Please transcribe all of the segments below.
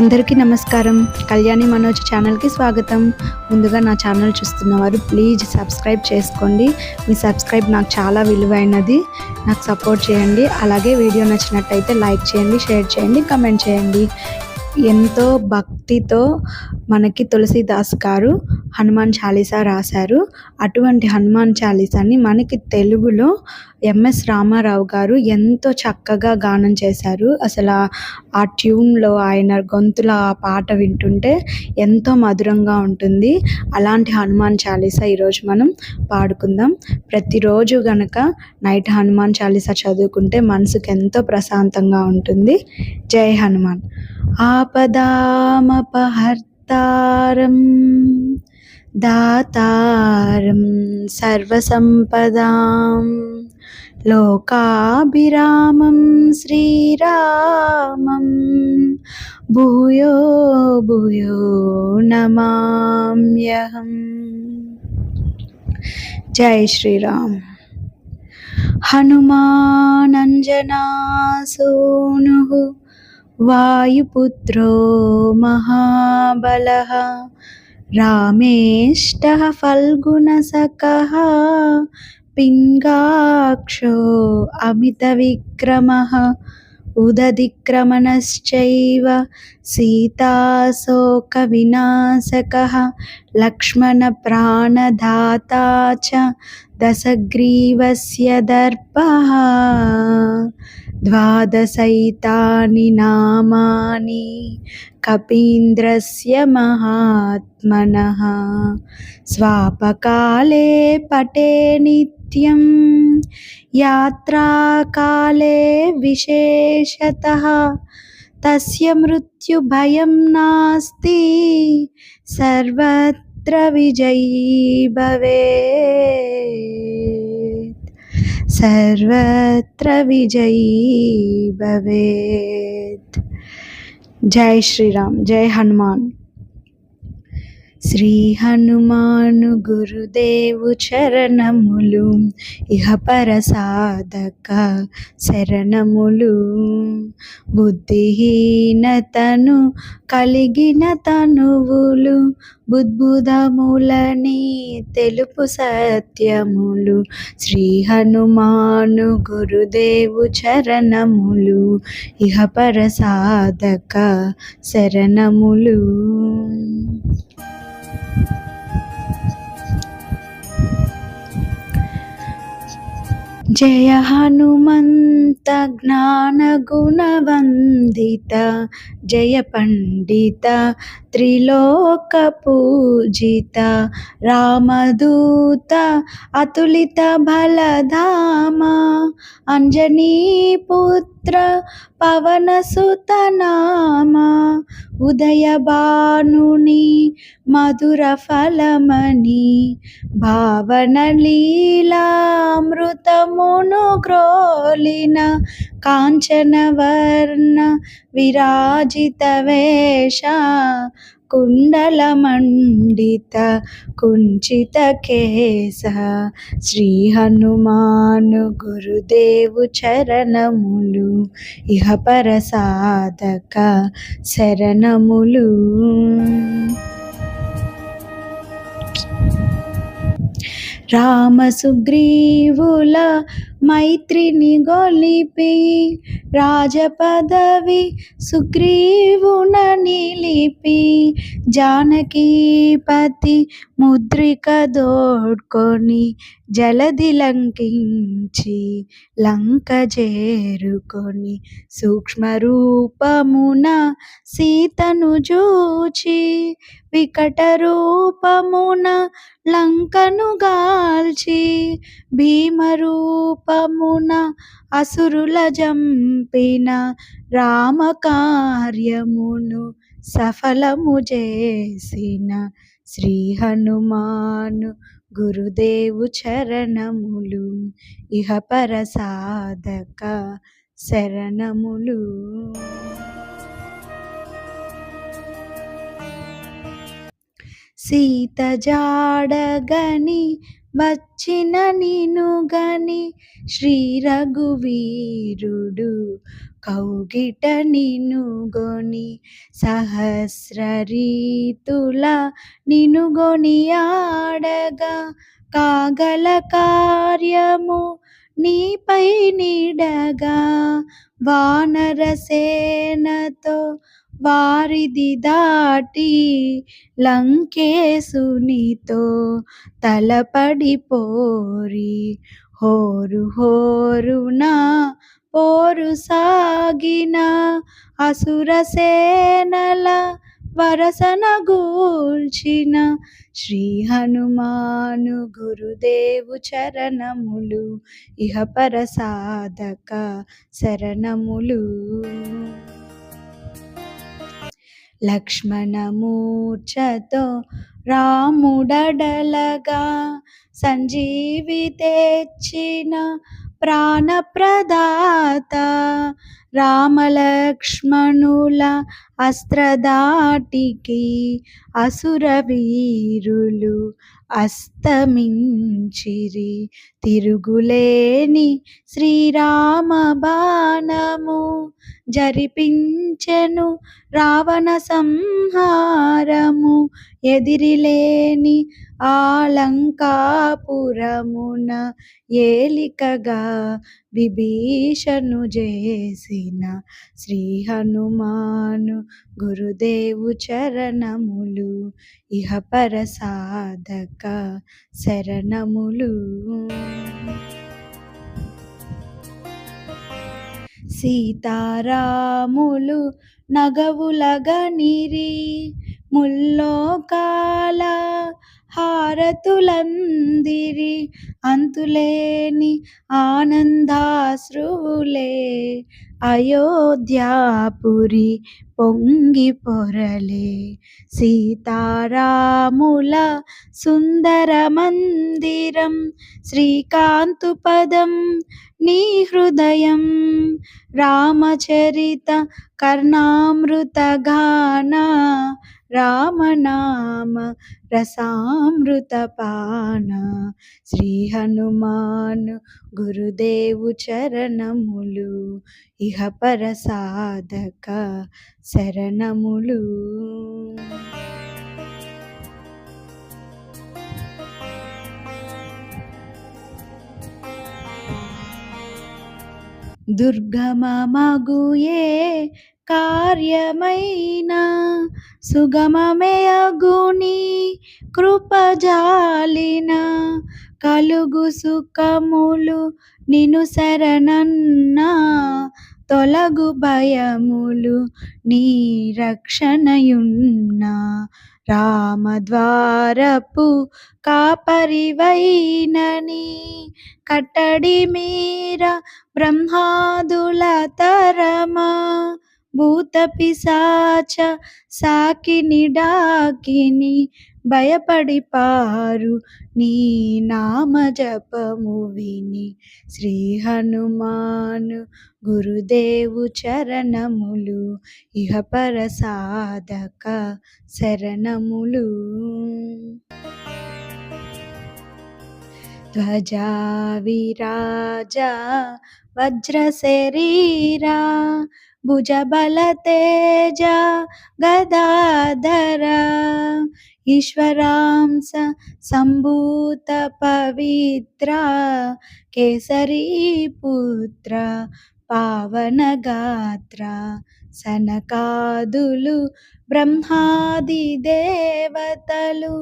అందరికీ నమస్కారం. కళ్యాణి మనోజ్ ఛానల్కి స్వాగతం. ముందుగా నా ఛానల్ చూస్తున్నవారు ప్లీజ్ సబ్స్క్రైబ్ చేసుకోండి. మీ సబ్స్క్రైబ్ నాకు చాలా విలువైనది. నాకు సపోర్ట్ చేయండి. అలాగే వీడియో నచ్చినట్టయితే లైక్ చేయండి షేర్ చేయండి కమెంట్ చేయండి. ఎంతో భక్తితో మనకి తులసిదాస్ గారు హనుమాన్ చాలీసా రాశారు. అటువంటి హనుమాన్ చాలీసాని మనకి తెలుగులో ఎంఎస్ రామారావు గారు ఎంతో చక్కగా గానం చేశారు. అసలు ఆ ట్యూన్లో ఆయన గొంతులో ఆ పాట వింటుంటే ఎంతో మధురంగా ఉంటుంది. అలాంటి హనుమాన్ చాలీసా ఈరోజు మనం పాడుకుందాం. ప్రతిరోజు గనక నైట్ హనుమాన్ చాలీసా చదువుకుంటే మనసుకు ఎంతో ప్రశాంతంగా ఉంటుంది. జై హనుమాన్. ఆపదామపహర్తారం దాతారం సర్వసంపదాం లోకాభిరామం శ్రీరామం భూయో భూయో నమామ్యహం జై శ్రీరామ్ హనుమానంజనాసూను వాయుపుత్రో మహాబలः రామేష్టः ఫల్గుణసకः పింగాక్షో అమితవిక్రమः ఉదధిక్రమణశ్చైవ సీతాశోకవినాశకः లక్ష్మణప్రాణదాతా చ దశగ్రీవస్య దర్పः ద్వాదశైతాని నామాని కపీంద్రస్య మహాత్మనः స్వాపకాలే పటే నిత్యం యాత్రాకాలే तस्य मृत्युभयं नास्ति। सर्वत्र विजयी भवेत्। सर्वत्र विजयी भवेत्। जय श्रीराम जय हनुमान। శ్రీ హనుమాను గురుదేవు చరణములు ఇహపర సాధక శరణములు. బుద్ధిహీనతను కలిగిన తనువులు బుద్భుదములని తెలుపు సత్యములు. శ్రీ హనుమాను గురుదేవు చరణములు ఇహపర సాధక శరణములు. జయ హనుమంత జ్ఞాన గుణవందిత జయ పండిత త్రిలోక పూజిత రామదూత అతులిత బలధామ అంజనీ పుత్ర పవన సుతనామ ఉదయ భానుని మధుర ఫలమణి భావన లీలామృతమును గ్రోలిన కాంచన వర్ణ విరాజిత వేష కుండలమండిత కుంచిత కేశ. శ్రీ హనుమాను గురుదేవు చరణములు మైత్రిని గొలిపి రాజపదవి సుగ్రీవున నిలిపి జానకీపతి ముద్రిక దోడ్కొని జలది లంకించి లంక చేరుకొని సూక్ష్మ రూపమున సీతను జూచి వికట రూపమున లంకను గాల్చి భీమ రూపమున అసురుల జంపిన రామ కార్యమును సఫలము చేసిన శ్రీ హనుమాను గురుదేవు చరణములు ఇహపర సాధక శరణములు. సీత జాడగని వచ్చిన నిను గని శ్రీ రఘువీరుడు కౌగిట నినుగొని సహస్ర రీతుల నినుగొని ఆడగా కాగల కార్యము నీపై నిడగా వానరసేనతో వారిది దాటి లంకేశునితో తలపడిపోరి. హోరు హోరునా పోరు సాగిన అసురసేనల వరసన గూల్చిన శ్రీ హనుమాను గురుదేవు చరణములు ఇహ పరసాధక శరణములు. లక్ష్మణమూర్ఛతో రాముడడలగా సంజీవి తెచ్చిన ప్రాణప్రదాత రామలక్ష్మణుల అస్త్రదాటికి అసురవీరులు అస్తమించిరి. తిరుగులేని శ్రీరామ బాణము జరిపించెను రావణ సంహారము. ఎదిరిలేని ఆలంకాపురమున ఏలికగా విభీషణు చేసిన శ్రీ హనుమాను గురుదేవు చరణములు ఇహ పరసాధక శరణములు. సీతారాములు నగవులగనిరి ముల్లోకాల హారతులందిరి. అంతులేని ఆనందాశ్రువులే అయోధ్యాపురి పొంగి పొరలే సీతారాముల సుందర మందిరం శ్రీకాంతు పదం నీ హృదయం రామచరిత కర్ణామృత గాన రామనామ రసామృత పాన శ్రీ హనుమాను గురుదేవు చరణములు ఇహ పరసాధక శరణములు. దుర్గమమగుయే కార్యమైన సుగమమే అగుని కృపజాలిన కలుగు సుఖములు నిను శరణన్నా. తొలగు భయములు నీ రక్షణయున్నా. రామద్వారపు కాపరివైనని కట్టడి మీర బ్రహ్మాదుల తరమా. భూత పిశాచ సాకిని డాకిని భయపడి పారు నీ నామ జపము విని శ్రీ హనుమాను గురుదేవు చరణములు ఇహ పరసాధక శరణములు. ధ్వజా విరాజ వజ్ర శరీరా భుజబల తేజ గదాధరా ఈశ్వరాంస సంభూత పవిత్ర కేసరీ పుత్ర పావనగాత్ర సనకాదులు బ్రహ్మాది దేవతలు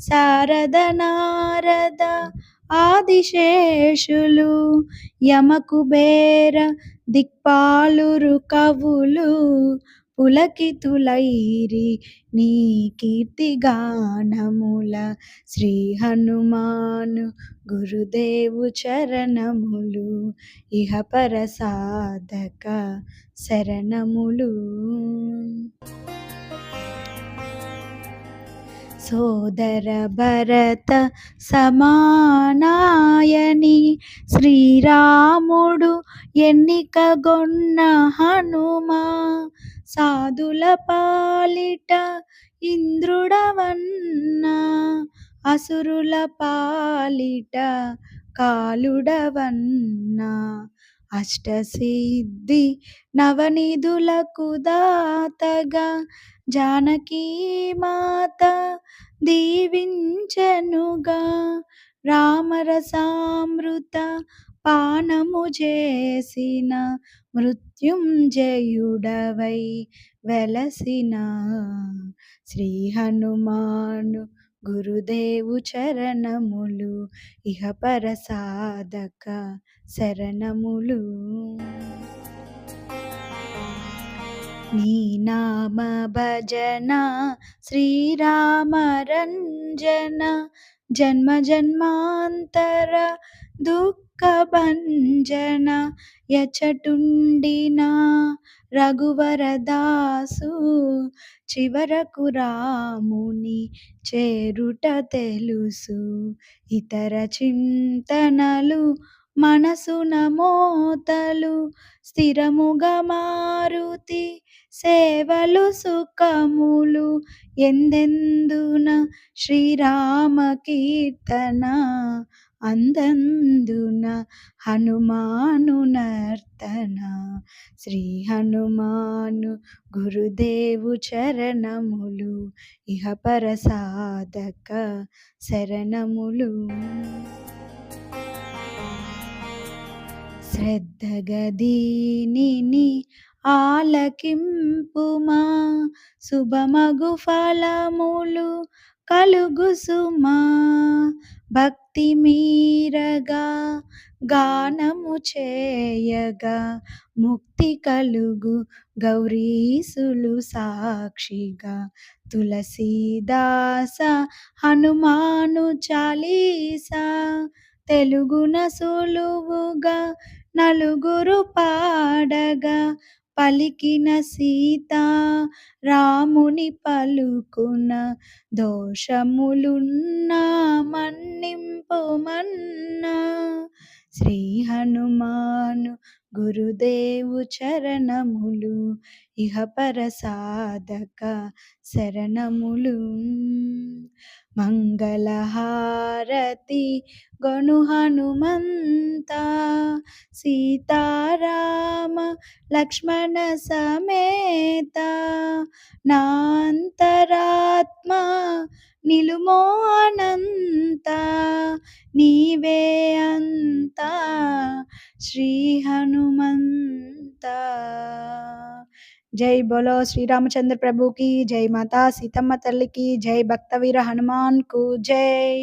శారద నారద ఆదిశేషులు యమకుబేర దిక్పాలురు కవులు పులకితులైరి నీ కీర్తిగానముల శ్రీ హనుమాను గురుదేవు చరణములు ఇహ పరసాధక శరణములు. సోదర భరత సమానాయని శ్రీరాముడు ఎన్నికగొన్న హనుమా సాధుల పాలిట ఇంద్రుడవన్నా అసురుల పాలిట కాలుడవన్నా. అష్టసిద్ధి నవనిధులకు దాతగా జానకీ మాత దీవించనుగా రామరసామృత పానము చేసిన మృత్యుంజయుడవై వెలసిన శ్రీ హనుమాను గురుదేవు చరణములు ఇహ పరసాధక శరణములు. నీ నామ భజన శ్రీరామ రంజన జన్మ జన్మాంతర దుఃఖ భంజన యచటుండిన రఘువరదాసు చివరకు రాముని చేరుట తెలుసు. ఇతర చింతనలు మనసున మోతలు స్థిరముగా మారుతి సేవలు సుఖములు ఎందెందున శ్రీరామ కీర్తన అందందున హనుమాను నర్తన. శ్రీ హనుమాను గురుదేవు చరణములు ఇహ పరసాధక శరణములు. శ్రద్ధగదీని ఆలకింపుమా శుభమగు ఫలములు కలుగు సుమా భక్తి మీరగా గానము చేయగా ముక్తి కలుగు గౌరీసులు సాక్షిగా. తులసీదాస హనుమాను చాలీసా తెలుగున సులువుగా నలుగురు పాడగా పలికిన సీత రాముని పలుకున దోషములున్నా మన్నింపుమన్నా శ్రీ హనుమాను గురుదేవు చరణములు ఇహ పరసాధక శరణములు. మంగళహారతి గొను హనుమంత సీతారామ లక్ష్మణ సమేత నాంతరాత్మ నిలుమో అనంత నీవే అంత శ్రీ హనుమంత జై బోలో శ్రీరామచంద్ర ప్రభుకి జై మాతా సీతమ్మ తల్లికి జై భక్తవీర హనుమాన్కు జై.